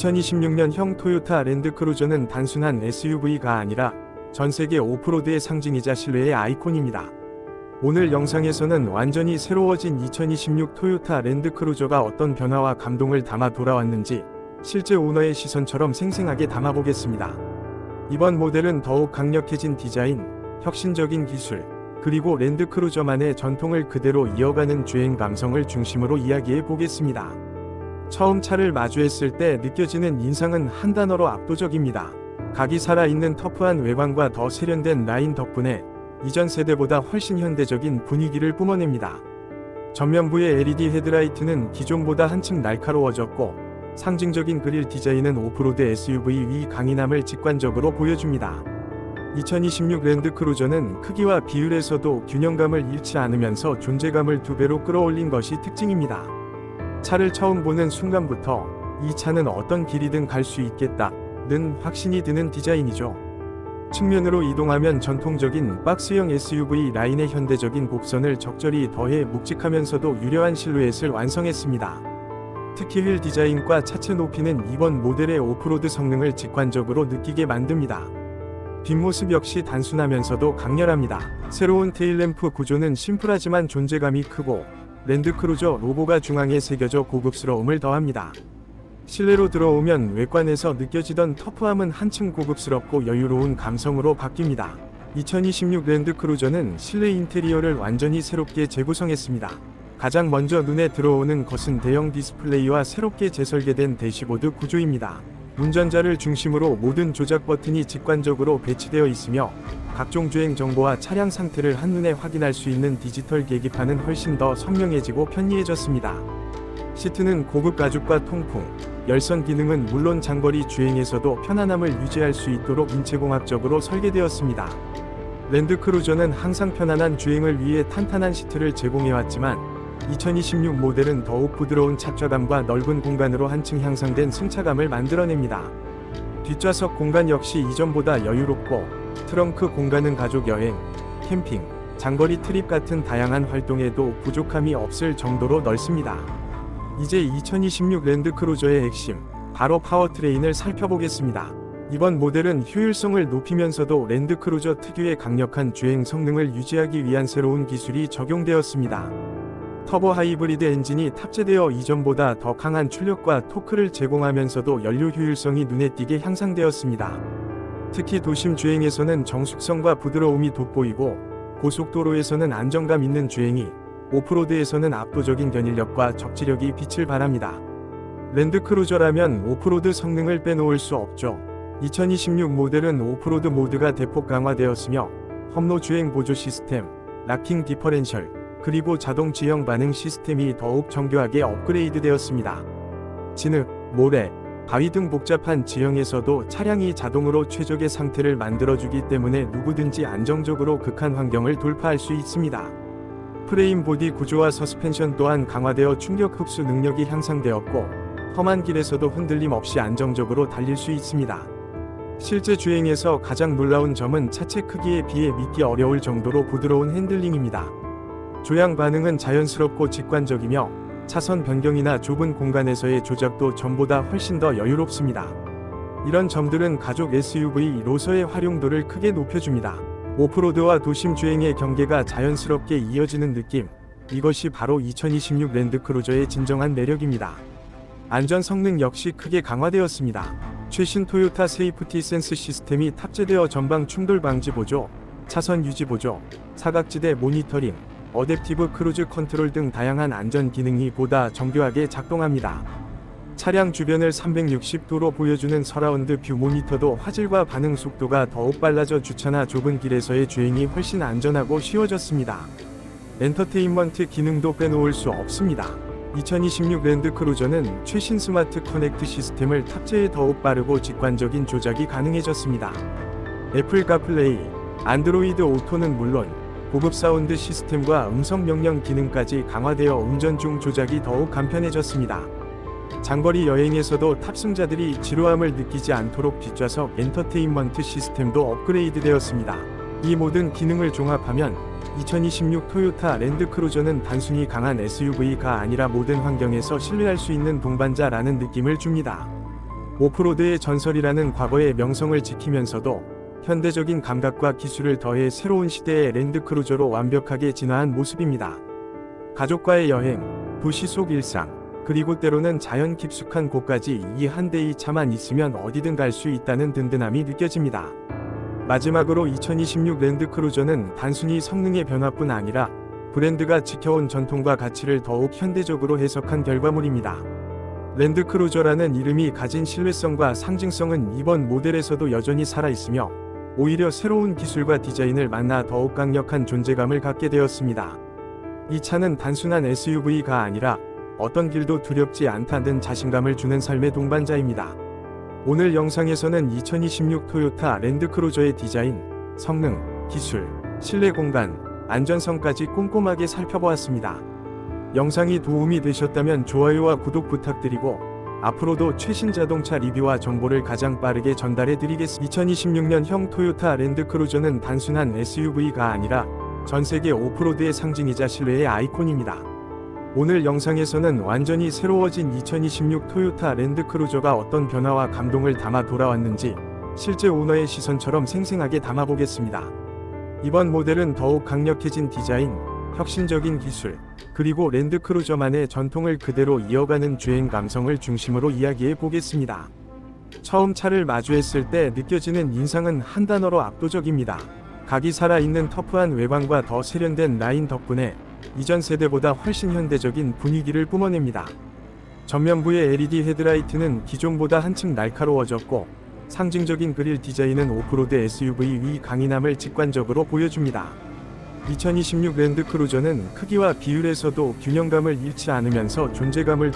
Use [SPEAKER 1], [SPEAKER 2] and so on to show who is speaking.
[SPEAKER 1] 2026년형 토요타 랜드크루저는 단순한 SUV가 아니라 전 세계 오프로드의 상징이자 신뢰의 아이콘입니다. 오늘 영상에서는 완전히 새로워진 2026 토요타 랜드크루저가 어떤 변화와 감동을 담아 돌아왔는지 실제 오너의 시선처럼 생생하게 담아보겠습니다. 이번 모델은 더욱 강력해진 디자인, 혁신적인 기술, 그리고 랜드크루저만의 전통을 그대로 이어가는 주행 감성을 중심으로 이야기해 보겠습니다. 처음 차를 마주했을 때 느껴지는 인상은 한 단어로 압도적입니다. 각이 살아있는 터프한 외관과 더 세련된 라인 덕분에 이전 세대보다 훨씬 현대적인 분위기를 뿜어냅니다. 전면부의 LED 헤드라이트는 기존보다 한층 날카로워졌고 상징적인 그릴 디자인은 오프로드 SUV 위 강인함을 직관적으로 보여줍니다. 2026 랜드크루저는 크기와 비율에서도 균형감을 잃지 않으면서 존재감을 두 배로 끌어올린 것이 특징입니다. 차를 처음 보는 순간부터 이 차는 어떤 길이든 갈 수 있겠다. 는 확신이 드는 디자인이죠. 측면으로 이동하면 전통적인 박스형 SUV 라인의 현대적인 곡선을 적절히 더해 묵직하면서도 유려한 실루엣을 완성했습니다. 특히 휠 디자인과 차체 높이는 이번 모델의 오프로드 성능을 직관적으로 느끼게 만듭니다. 뒷모습 역시 단순하면서도 강렬합니다. 새로운 테일램프 구조는 심플하지만 존재감이 크고 랜드크루저 로고가 중앙에 새겨져 고급스러움을 더합니다. 실내로 들어오면 외관에서 느껴지던 터프함은 한층 고급스럽고 여유로운 감성으로 바뀝니다. 2026 랜드크루저는 실내 인테리어를 완전히 새롭게 재구성했습니다. 가장 먼저 눈에 들어오는 것은 대형 디스플레이와 새롭게 재설계된 대시보드 구조입니다. 운전자를 중심으로 모든 조작 버튼이 직관적으로 배치되어 있으며 각종 주행 정보와 차량 상태를 한눈에 확인할 수 있는 디지털 계기판은 훨씬 더 선명해지고 편리해졌습니다. 시트는 고급 가죽과 통풍, 열선 기능은 물론 장거리 주행에서도 편안함을 유지할 수 있도록 인체공학적으로 설계되었습니다. 랜드크루저는 항상 편안한 주행을 위해 탄탄한 시트를 제공해왔지만 2026 모델은 더욱 부드러운 착좌감과 넓은 공간으로 한층 향상된 승차감을 만들어냅니다. 뒷좌석 공간 역시 이전보다 여유롭고 트렁크 공간은 가족 여행, 캠핑, 장거리 트립 같은 다양한 활동에도 부족함이 없을 정도로 넓습니다. 이제 2026 랜드크루저의 핵심, 바로 파워트레인을 살펴보겠습니다. 이번 모델은 효율성을 높이면서도 랜드크루저 특유의 강력한 주행 성능을 유지하기 위한 새로운 기술이 적용되었습니다. 터보 하이브리드 엔진이 탑재되어 이전보다 더 강한 출력과 토크를 제공하면서도 연료 효율성이 눈에 띄게 향상되었습니다. 특히 도심 주행에서는 정숙성과 부드러움이 돋보이고 고속도로에서는 안정감 있는 주행이 오프로드에서는 압도적인 견인력과 적지력이 빛을 발합니다. 랜드크루저라면 오프로드 성능을 빼놓을 수 없죠. 2026 모델은 오프로드 모드가 대폭 강화되었으며 험로 주행 보조 시스템, 락킹 디퍼렌셜, 그리고 자동 지형 반응 시스템이 더욱 정교하게 업그레이드 되었습니다. 진흙, 모래, 바위 등 복잡한 지형에서도 차량이 자동으로 최적의 상태를 만들어주기 때문에 누구든지 안정적으로 극한 환경을 돌파할 수 있습니다. 프레임 보디 구조와 서스펜션 또한 강화되어 충격 흡수 능력이 향상되었고 험한 길에서도 흔들림 없이 안정적으로 달릴 수 있습니다. 실제 주행에서 가장 놀라운 점은 차체 크기에 비해 믿기 어려울 정도로 부드러운 핸들링입니다. 조향 반응은 자연스럽고 직관적이며 차선 변경이나 좁은 공간에서의 조작도 전보다 훨씬 더 여유롭습니다. 이런 점들은 가족 SUV로서의 활용도를 크게 높여줍니다. 오프로드와 도심 주행의 경계가 자연스럽게 이어지는 느낌. 이것이 바로 2026 랜드크루저의 진정한 매력입니다. 안전 성능 역시 크게 강화되었습니다. 최신 토요타 세이프티 센스 시스템이 탑재되어 전방 충돌 방지 보조, 차선 유지 보조, 사각지대 모니터링, 어댑티브 크루즈 컨트롤 등 다양한 안전 기능이 보다 정교하게 작동합니다. 차량 주변을 360도로 보여주는 서라운드 뷰 모니터도 화질과 반응 속도가 더욱 빨라져 주차나 좁은 길에서의 주행이 훨씬 안전하고 쉬워졌습니다. 엔터테인먼트 기능도 빼놓을 수 없습니다. 2026 랜드크루저는 최신 스마트 커넥트 시스템을 탑재해 더욱 빠르고 직관적인 조작이 가능해졌습니다. 애플 카플레이, 안드로이드 오토는 물론 고급 사운드 시스템과 음성 명령 기능까지 강화되어 운전 중 조작이 더욱 간편해졌습니다. 장거리 여행에서도 탑승자들이 지루함을 느끼지 않도록 뒷좌석 엔터테인먼트 시스템도 업그레이드 되었습니다. 이 모든 기능을 종합하면 2026 토요타 랜드크루저는 단순히 강한 SUV가 아니라 모든 환경에서 신뢰할 수 있는 동반자라는 느낌을 줍니다. 오프로드의 전설이라는 과거의 명성을 지키면서도 현대적인 감각과 기술을 더해 새로운 시대의 랜드크루저로 완벽하게 진화한 모습입니다. 가족과의 여행, 도시 속 일상, 그리고 때로는 자연 깊숙한 곳까지 이 한 대의 차만 있으면 어디든 갈 수 있다는 든든함이 느껴집니다. 마지막으로 2026 랜드크루저는 단순히 성능의 변화뿐 아니라 브랜드가 지켜온 전통과 가치를 더욱 현대적으로 해석한 결과물입니다. 랜드크루저라는 이름이 가진 신뢰성과 상징성은 이번 모델에서도 여전히 살아있으며 오히려 새로운 기술과 디자인을 만나 더욱 강력한 존재감을 갖게 되었습니다. 이 차는 단순한 SUV가 아니라 어떤 길도 두렵지 않다는 자신감을 주는 삶의 동반자입니다. 오늘 영상에서는 2026 토요타 랜드크루저의 디자인, 성능, 기술, 실내 공간, 안전성까지 꼼꼼하게 살펴보았습니다. 영상이 도움이 되셨다면 좋아요와 구독 부탁드리고 앞으로도 최신 자동차 리뷰와 정보를 가장 빠르게 전달해 드리겠습니다. 2026년형 토요타 랜드크루저는 단순한 SUV가 아니라 전 세계 오프로드의 상징이자 신뢰의 아이콘입니다. 오늘 영상에서는 완전히 새로워진 2026 토요타 랜드크루저가 어떤 변화와 감동을 담아 돌아왔는지 실제 오너의 시선처럼 생생하게 담아보겠습니다. 이번 모델은 더욱 강력해진 디자인, 혁신적인 기술, 그리고 랜드크루저만의 전통을 그대로 이어가는 주행 감성을 중심으로 이야기해 보겠습니다. 처음 차를 마주했을 때 느껴지는 인상은 한 단어로 압도적입니다. 각이 살아있는 터프한 외관과 더 세련된 라인 덕분에 이전 세대보다 훨씬 현대적인 분위기를 뿜어냅니다. 전면부의 LED 헤드라이트는 기존보다 한층 날카로워졌고 상징적인 그릴 디자인은 오프로드 SUV 위 강인함을 직관적으로 보여줍니다. 2026 랜드크루저는 크기와 비율에서도 균형감을 잃지 않으면서 존재감을